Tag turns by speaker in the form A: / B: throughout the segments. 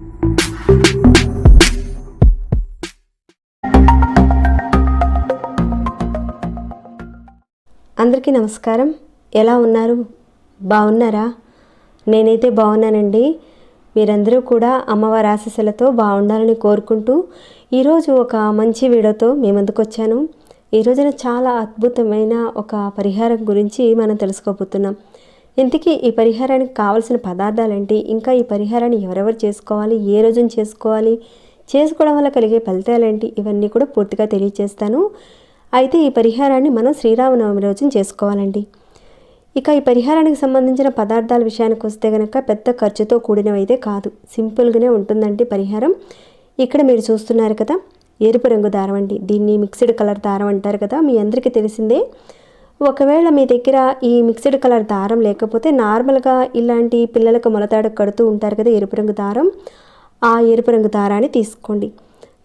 A: అందరికీ నమస్కారం. ఎలా ఉన్నారు? బాగున్నారా? నేనైతే బాగున్నానండి. మీరందరూ కూడా అమ్మవారి ఆశీస్సులతో బాగుండాలని కోరుకుంటూ ఈరోజు ఒక మంచి వీడియోతో మీ ముందుకు వచ్చాను. ఈ రోజున చాలా అద్భుతమైన ఒక పరిహారం గురించి మనం తెలుసుకోబోతున్నాం. ఇంతకీ ఈ పరిహారానికి కావాల్సిన పదార్థాలేంటి? ఇంకా ఈ పరిహారాన్ని ఎవరెవరు చేసుకోవాలి? ఏ రోజున చేసుకోవాలి? చేసుకోవడం వల్ల కలిగే ఫలితాలేంటి? ఇవన్నీ కూడా పూర్తిగా తెలియజేస్తాను అయితే ఈ పరిహారాన్ని మనం శ్రీరామనవమి రోజున చేసుకోవాలండి. ఇక ఈ పరిహారానికి సంబంధించిన పదార్థాల విషయానికి వస్తే కనుక పెద్ద ఖర్చుతో కూడినవైతే కాదు. సింపుల్గానే ఉంటుందండి పరిహారం. ఇక్కడ మీరు చూస్తున్నారు కదా ఎరుపు రంగు దారం అండి. దీన్ని మిక్స్డ్ కలర్ దారం అంటారు కదా మీ అందరికీ తెలిసిందే. ఒకవేళ మీ దగ్గర ఈ మిక్స్డ్ కలర్ దారం లేకపోతే నార్మల్గా ఇలాంటి పిల్లలకు మొలతాడు కడుతూ ఉంటారు కదా ఎరుపు రంగు దారం ఆ ఎరుపు రంగు దారాన్ని తీసుకోండి.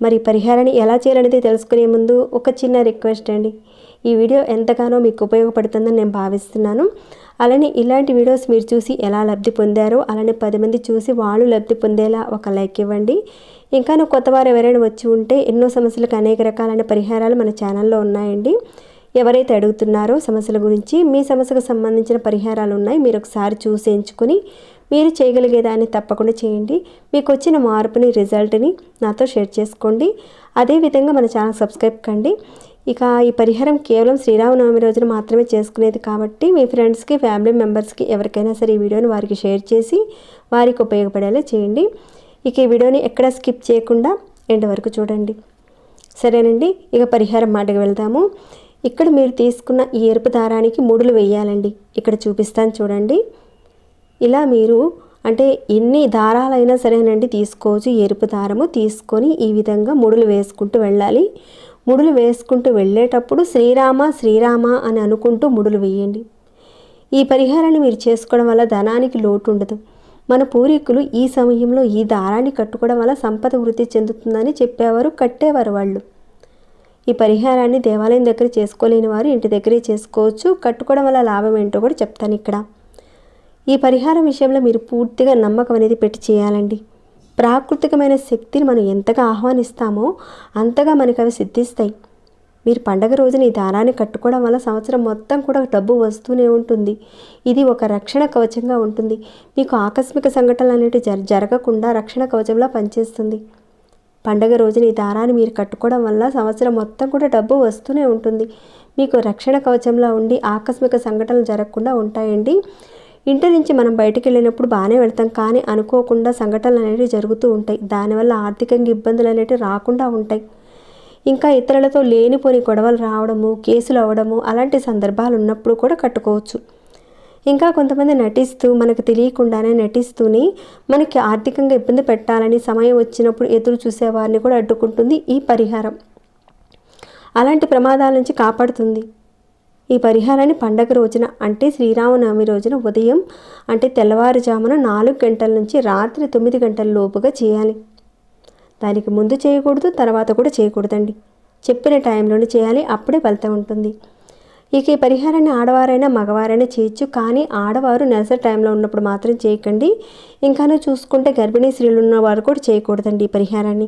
A: మరి పరిహారాన్ని ఎలా చేయాలనేది తెలుసుకునే ముందు ఒక చిన్న రిక్వెస్ట్ అండి. ఈ వీడియో ఎంతగానో మీకు ఉపయోగపడుతుందని నేను భావిస్తున్నాను. అలానే ఇలాంటి వీడియోస్ మీరు చూసి ఎలా లబ్ధి పొందారో అలానే పది మంది చూసి వాళ్ళు లబ్ధి పొందేలా ఒక లైక్ ఇవ్వండి. ఇంకా నువ్వు కొత్త వారు ఎవరైనా వచ్చి ఉంటే ఎన్నో సమస్యలకు అనేక రకాలైన పరిహారాలు మన ఛానల్లో ఉన్నాయండి. ఎవరైతే అడుగుతున్నారో సమస్యల గురించి మీ సమస్యకు సంబంధించిన పరిహారాలు ఉన్నాయి మీరు ఒకసారి చూసి ఎంచుకొని మీరు చేయగలిగేదాన్ని తప్పకుండా చేయండి. మీకు వచ్చిన మార్పుని రిజల్ట్ని నాతో షేర్ చేసుకోండి. అదేవిధంగా మన ఛానల్ సబ్స్క్రైబ్ కండి. ఇక ఈ పరిహారం కేవలం శ్రీరామనవమి రోజున మాత్రమే చేసుకునేది కాబట్టి మీ ఫ్రెండ్స్కి ఫ్యామిలీ మెంబర్స్కి ఎవరికైనా సరే ఈ వీడియోని వారికి షేర్ చేసి వారికి ఉపయోగపడేలా చేయండి. ఇక ఈ వీడియోని ఎక్కడ స్కిప్ చేయకుండా ఎండ్ వరకు చూడండి. సరేనండి ఇక పరిహారం మాటకు వెళ్దాము. ఇక్కడ మీరు తీసుకున్న ఈ ఎరుపు దారానికి ముడులు వేయాలండి. ఇక్కడ చూపిస్తాను చూడండి. ఇలా మీరు అంటే ఎన్ని దారాలైనా సరేనండి తీసుకోవచ్చు. ఎరుపు దారము తీసుకొని ఈ విధంగా ముడులు వేసుకుంటూ వెళ్ళాలి. ముడులు వేసుకుంటూ వెళ్ళేటప్పుడు శ్రీరామ శ్రీరామ అని అనుకుంటూ ముడులు వేయండి. ఈ పరిహారాన్ని మీరు చేసుకోవడం వల్ల ధనానికి లోటు ఉండదు. మన పూర్వీకులు ఈ సమయంలో ఈ దారాన్ని కట్టుకోవడం వల్ల సంపద వృద్ధి చెందుతుందని చెప్పేవారు కట్టేవారు వాళ్ళు. ఈ పరిహారాన్ని దేవాలయం దగ్గర చేసుకోలేని వారు ఇంటి దగ్గరే చేసుకోవచ్చు. కట్టుకోవడం వల్ల లాభం ఏంటో కూడా చెప్తాను ఇక్కడ. ఈ పరిహారం విషయంలో మీరు పూర్తిగా నమ్మకం అనేది పెట్టి చేయాలండి. ప్రాకృతికమైన శక్తిని మనం ఎంతగా ఆహ్వానిస్తామో అంతగా మనకు అవి సిద్ధిస్తాయి. మీరు పండగ రోజున ఈ దారాన్ని కట్టుకోవడం వల్ల సంవత్సరం మొత్తం కూడా డబ్బు వస్తూనే ఉంటుంది. ఇది ఒక రక్షణ కవచంగా ఉంటుంది. మీకు ఆకస్మిక సంఘటనలు అనేవి జర జరగకుండా రక్షణ కవచంలా పనిచేస్తుంది. పండగ రోజున ఈ దారాన్ని మీరు కట్టుకోవడం వల్ల సంవత్సరం మొత్తం కూడా డబ్బు వస్తూనే ఉంటుంది. మీకు రక్షణ కవచంలా ఉండి ఆకస్మిక సంఘటనలు జరగకుండా ఉంటాయండి. ఇంటి నుంచి మనం బయటికి వెళ్ళినప్పుడు బాగానే వెళ్తాం కానీ అనుకోకుండా సంఘటనలు అనేవి జరుగుతూ ఉంటాయి. దానివల్ల ఆర్థికంగా ఇబ్బందులు అనేవి రాకుండా ఉంటాయి. ఇంకా ఇతరులతో లేనిపోని గొడవలు రావడము కేసులు అవ్వడము అలాంటి సందర్భాలు ఉన్నప్పుడు కూడా కట్టుకోవచ్చు. ఇంకా కొంతమంది నటిస్తూ మనకు తెలియకుండానే నటిస్తూనే మనకి ఆర్థికంగా ఇబ్బంది పెట్టాలని సమయం వచ్చినప్పుడు ఎదురు చూసేవారిని కూడా అడ్డుకుంటుంది ఈ పరిహారం. అలాంటి ప్రమాదాల నుంచి కాపాడుతుంది. ఈ పరిహారాన్ని పండగ రోజున అంటే శ్రీరామనవమి రోజున ఉదయం అంటే తెల్లవారుజామున నాలుగు గంటల నుంచి రాత్రి తొమ్మిది గంటల లోపుగా చేయాలి. దానికి ముందు చేయకూడదు తర్వాత కూడా చేయకూడదండి. చెప్పిన టైంలోనే చేయాలి అప్పుడే ఫలితం ఉంటుంది. ఇక ఈ పరిహారాన్ని ఆడవారైనా మగవారైనా చేయొచ్చు కానీ ఆడవారు నెలసరి టైంలో ఉన్నప్పుడు మాత్రం చేయకండి. ఇంకానూ చూసుకుంటే గర్భిణీ స్త్రీలు ఉన్నవారు కూడా చేయకూడదండి ఈ పరిహారాన్ని.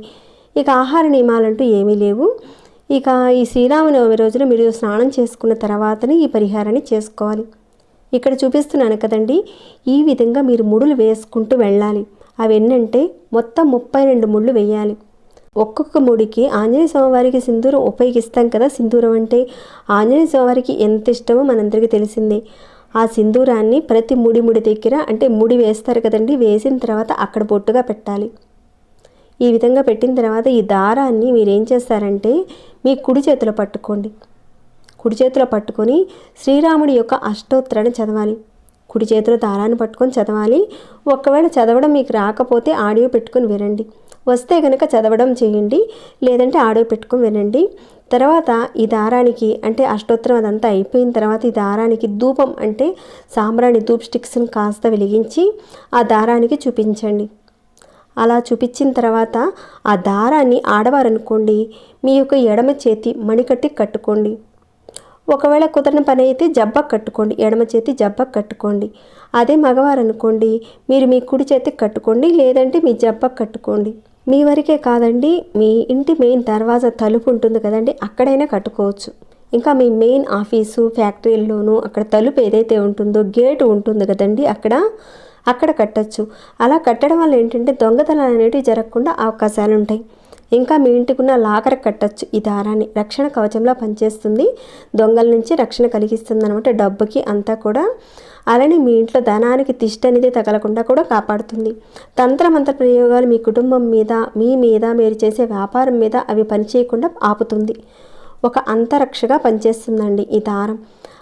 A: ఇక ఆహార నియమాలంటూ ఏమీ లేవు. ఇక ఈ శ్రీరామనవమి రోజున మీరు స్నానం చేసుకున్న తర్వాతనే ఈ పరిహారాన్ని చేసుకోవాలి. ఇక్కడ చూపిస్తున్నాను కదండి ఈ విధంగా మీరు ముడులు వేసుకుంటూ వెళ్ళాలి. అవి ఎన్నంటే మొత్తం ముప్పై రెండు ముళ్ళు వేయాలి. ఒక్కొక్క ముడికి ఆంజనేయ స్వామివారికి సింధూరం ఉపయోగిస్తాం కదా సింధూరం అంటే ఆంజనేయ స్వామివారికి ఎంత ఇష్టమో మనందరికీ తెలిసిందే. ఆ సింధూరాన్ని ప్రతి ముడి ముడి దగ్గర అంటే ముడి వేస్తారు కదండి వేసిన తర్వాత అక్కడ బొట్టుగా పెట్టాలి. ఈ విధంగా పెట్టిన తర్వాత ఈ దారాన్ని మీరు ఏం చేస్తారంటే మీ కుడి చేతిలో పట్టుకోండి. కుడి చేతిలో పట్టుకొని శ్రీరాముడి యొక్క అష్టోత్తరాన్ని చదవాలి. కుడి చేతిలో దారాన్ని పట్టుకొని చదవాలి. ఒకవేళ చదవడం మీకు రాకపోతే ఆడియో పెట్టుకొని వినండి. వస్తే కనుక చదవడం చేయండి. లేదంటే ఆడియో పెట్టుకొని వినండి. తర్వాత ఈ దారానికి అంటే అష్టోత్తరం అదంతా అయిపోయిన తర్వాత ఈ దారానికి ధూపం అంటే సాంబ్రాణి ధూప్ స్టిక్స్ని కాస్త వెలిగించి ఆ దారానికి చూపించండి. అలా చూపించిన తర్వాత ఆ దారాన్ని ఆడవారనుకోండి మీ యొక్క ఎడమ చేతి మణికట్టి కట్టుకోండి. ఒకవేళ కుదరని పని అయితే జబ్బ కట్టుకోండి ఎడమ చేతి జబ్బకు కట్టుకోండి. అదే మగవారు అనుకోండి మీరు మీ కుడి చేతికి కట్టుకోండి లేదంటే మీ జబ్బకు కట్టుకోండి. మీ వరకే కాదండి మీ ఇంటి మెయిన్ దర్వాజా తలుపు ఉంటుంది కదండి అక్కడైనా కట్టుకోవచ్చు. ఇంకా మీ మెయిన్ ఆఫీసు ఫ్యాక్టరీల్లోనూ అక్కడ తలుపు ఏదైతే ఉంటుందో గేటు ఉంటుంది కదండి అక్కడ అక్కడ కట్టచ్చు. అలా కట్టడం వల్ల ఏంటంటే దొంగతనాలు అనేటివి జరగకుండా అవకాశాలు ఉంటాయి ఇంకా మీ ఇంటికి ఉన్న లాకర్ కట్టచ్చు. ఈ దారాన్ని రక్షణ కవచంలా పనిచేస్తుంది. దొంగల నుంచి రక్షణ కలిగిస్తుంది అనమాట డబ్బుకి అంతా కూడా. అలానే మీ ఇంట్లో ధనానికి తిష్ట అనేది తగలకుండా కూడా కాపాడుతుంది. తంత్రమంత్ర ప్రయోగాలు మీ కుటుంబం మీద మీ మీద మీరు చేసే వ్యాపారం మీద అవి పనిచేయకుండా ఆపుతుంది. ఒక అంతరక్షగా పనిచేస్తుందండి ఈ దారం.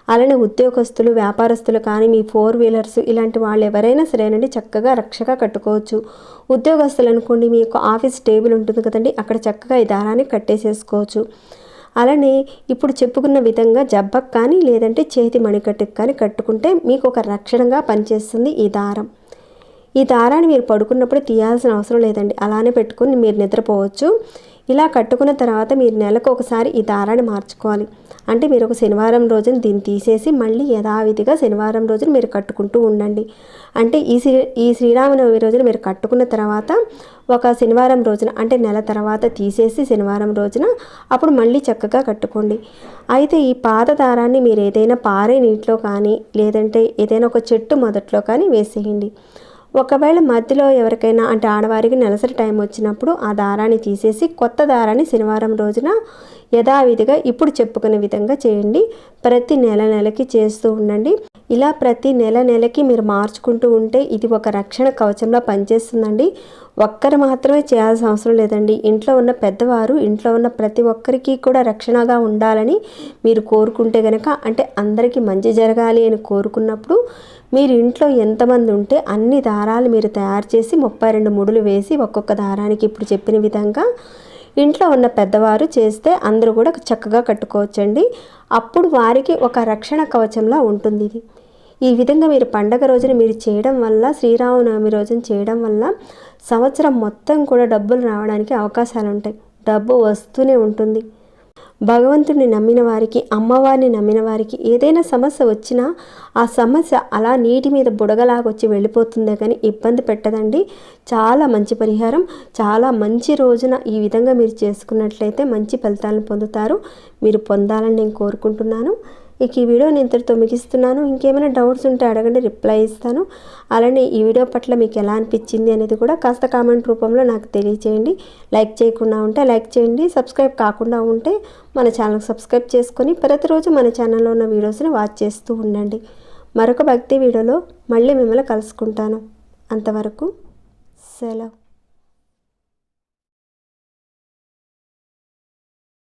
A: అలానే ఉద్యోగస్తులు వ్యాపారస్తులు కానీ మీ ఫోర్ వీలర్స్ ఇలాంటి వాళ్ళు ఎవరైనా సరేనండి చక్కగా రక్షగా కట్టుకోవచ్చు. ఉద్యోగస్తులు అనుకోండి మీ యొక్క ఆఫీస్ టేబుల్ ఉంటుంది కదండి అక్కడ చక్కగా ఈ దారాన్ని కట్టేసేసుకోవచ్చు. అలానే ఇప్పుడు చెప్పుకున్న విధంగా జబ్బకు కానీ లేదంటే చేతి మణికట్టుకు కానీ కట్టుకుంటే మీకు ఒక రక్షణగా పనిచేస్తుంది ఈ దారం. ఈ దారాన్ని మీరు పడుకున్నప్పుడు తీయాల్సిన అవసరం లేదండి. అలానే పెట్టుకుని మీరు నిద్రపోవచ్చు. ఇలా కట్టుకున్న తర్వాత మీరు నెలకు ఒకసారి ఈ దారాన్ని మార్చుకోవాలి. అంటే మీరు ఒక శనివారం రోజున దీన్ని తీసేసి మళ్ళీ యథావిధిగా శనివారం రోజున మీరు కట్టుకుంటూ ఉండండి. అంటే ఈ శ్రీ ఈ శ్రీరామనవమి రోజున మీరు కట్టుకున్న తర్వాత ఒక శనివారం రోజున అంటే నెల తర్వాత తీసేసి శనివారం రోజున అప్పుడు మళ్ళీ చక్కగా కట్టుకోండి. అయితే ఈ పాత దారాన్ని మీరు ఏదైనా పారే నీటిలో కానీ లేదంటే ఏదైనా ఒక చెట్టు మొదట్లో కానీ వేసేయండి. ఒకవేళ మధ్యలో ఎవరికైనా అంటే ఆడవారికి నెలసరి టైం వచ్చినప్పుడు ఆ దారాన్ని తీసేసి కొత్త దారాన్ని శనివారం రోజున యథావిధిగా ఇప్పుడు చెప్పుకునే విధంగా చేయండి. ప్రతి నెల నెలకి చేస్తూ ఉండండి. ఇలా ప్రతి నెల నెలకి మీరు మార్చుకుంటూ ఉంటే ఇది ఒక రక్షణ కవచంలో పనిచేస్తుందండి. ఒక్కరు మాత్రమే చేయాల్సిన అవసరం లేదండి. ఇంట్లో ఉన్న పెద్దవారు ఇంట్లో ఉన్న ప్రతి ఒక్కరికి కూడా రక్షణగా ఉండాలని మీరు కోరుకుంటే కనుక అంటే అందరికీ మంచి జరగాలి అని కోరుకున్నప్పుడు మీరు ఇంట్లో ఎంతమంది ఉంటే అన్ని దారాలు మీరు తయారు చేసి ముప్పై రెండు ముడులు వేసి ఒక్కొక్క దారానికి ఇప్పుడు చెప్పిన విధంగా ఇంట్లో ఉన్న పెద్దవారు చేస్తే అందరూ కూడా చక్కగా కట్టుకోవచ్చండి. అప్పుడు వారికి ఒక రక్షణ కవచంలా ఉంటుంది ఇది. ఈ విధంగా మీరు పండగ రోజున మీరు చేయడం వల్ల శ్రీరామనవమి రోజున చేయడం వల్ల సంవత్సరం మొత్తం కూడా డబ్బులు రావడానికి అవకాశాలు ఉంటాయి డబ్బు వస్తూనే ఉంటుంది. భగవంతుడిని నమ్మిన వారికి అమ్మవారిని నమ్మిన వారికి ఏదైనా సమస్య వచ్చినా ఆ సమస్య అలా నీటి మీద బుడగలాగొచ్చి వెళ్ళిపోతుందే కానీ ఇబ్బంది పెట్టదండి. చాలా మంచి పరిహారం చాలా మంచి రోజున ఈ విధంగా మీరు చేసుకున్నట్లయితే మంచి ఫలితాలను పొందుతారు. మీరు పొందాలని నేను కోరుకుంటున్నాను. ఇక ఈ వీడియో నేను ఇంతటితో ముగిస్తున్నాను. ఇంకేమైనా డౌట్స్ ఉంటే అడగండి రిప్లై ఇస్తాను. అలానే ఈ వీడియో పట్ల మీకు ఎలా అనిపించింది అనేది కూడా కాస్త కామెంట్ రూపంలో నాకు తెలియచేయండి. లైక్ చేయకుండా ఉంటే లైక్ చేయండి. సబ్స్క్రైబ్ కాకుండా ఉంటే మన ఛానల్కి సబ్స్క్రైబ్ చేసుకొని ప్రతిరోజు మన ఛానల్లో ఉన్న వీడియోస్ని వాచ్ చేస్తూ ఉండండి. మరొక భక్తి వీడియోలో మళ్ళీ మిమ్మల్ని కలుసుకుంటాను. అంతవరకు సెలవు.